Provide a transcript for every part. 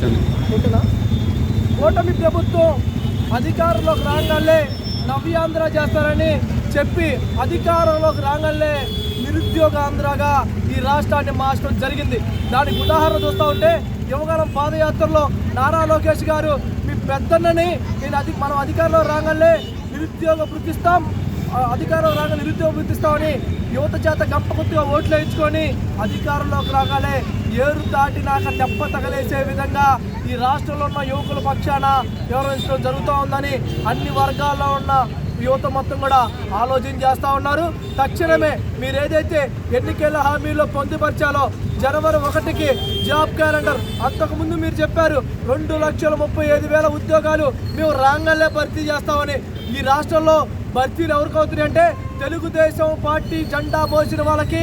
ఓకేనా ప్రభుత్వం అధికారంలోకి రాగానే నవ్యాంధ్ర చేస్తారని చెప్పి అధికారంలోకి రాగానే నిరుద్యోగ ఆంధ్రగా ఈ రాష్ట్రాన్ని మార్చడం జరిగింది. దానికి ఉదాహరణ చూస్తూ ఉంటే యువగలం పాదయాత్రలో నారా లోకేష్ గారు మీ పెద్దన్నని నేను అది మనం అధికారంలో రాగానే నిరుద్యోగ వృత్తిస్తాం అధికారం రాగా నిరుద్యోగ వృత్తిస్తామని యువత చేత గంప కొద్దిగా ఓట్లు వేయించుకొని అధికారంలోకి రాగానే ఏరు దాటినాక దెబ్బ తగలేసే విధంగా ఈ రాష్ట్రంలో ఉన్న యువకుల పక్షాన వ్యవహరించడం జరుగుతూ ఉందని అన్ని వర్గాల్లో ఉన్న యువత మొత్తం కూడా ఆలోచన చేస్తూ ఉన్నారు. తక్షణమే మీరు ఏదైతే ఎన్నికల హామీలో పొందుపరిచాలో జనవరి ఒకటికి జాబ్ క్యాలెండర్ అంతకుముందు మీరు చెప్పారు రెండు లక్షల ముప్పై ఐదు వేల ఉద్యోగాలు మేము రాంగల్లే భర్తీ చేస్తామని ఈ రాష్ట్రంలో భర్తీలు ఎవరికి అవుతున్నాయి అంటే తెలుగుదేశం పార్టీ జెండా పోసిన వాళ్ళకి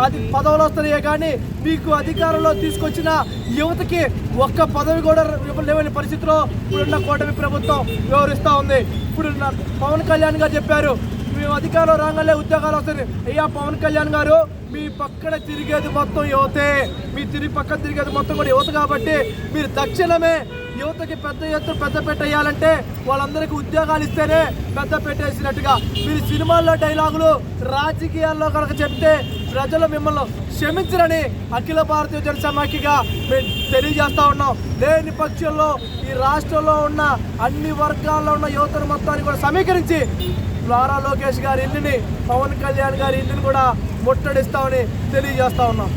అది పదవులు వస్తున్నాయే కానీ మీకు అధికారంలో తీసుకొచ్చిన యువతకి ఒక్క పదవి కూడా ఇవ్వలేని పరిస్థితిలో ఇప్పుడున్న కూటమి ప్రభుత్వం వివరిస్తూ ఉంది. ఇప్పుడు పవన్ కళ్యాణ్ గారు చెప్పారు మేము అధికారంలో రాగానే ఉద్యోగాలు వస్తాయి అయ్యా పవన్ కళ్యాణ్ గారు మీ పక్కన తిరిగేది మొత్తం యువతే. మీ తిరిగి పక్కన తిరిగేది మొత్తం కూడా యువత కాబట్టి మీరు దక్షిణమే యువతకి పెద్ద ఎత్తున పెద్ద పెట్టేయాలంటే వాళ్ళందరికీ ఉద్యోగాలు ఇస్తేనే పెద్ద పెట్టేసినట్టుగా. మీరు సినిమాల్లో డైలాగులు రాజకీయాల్లో కనుక చెప్తే ప్రజలు మిమ్మల్ని క్షమించరని అఖిల భారతీయ జనసమాఖ్యగా మేము తెలియజేస్తా ఉన్నాం. లేని పక్షంలో ఈ రాష్ట్రంలో ఉన్న అన్ని వర్గాల్లో ఉన్న యువతను మొత్తాన్ని కూడా సమీకరించి లారా లోకేష్ గారి ఇల్లుని పవన్ కళ్యాణ్ గారి ఇల్లుని కూడా ముట్టడిస్తామని తెలియజేస్తా ఉన్నాం.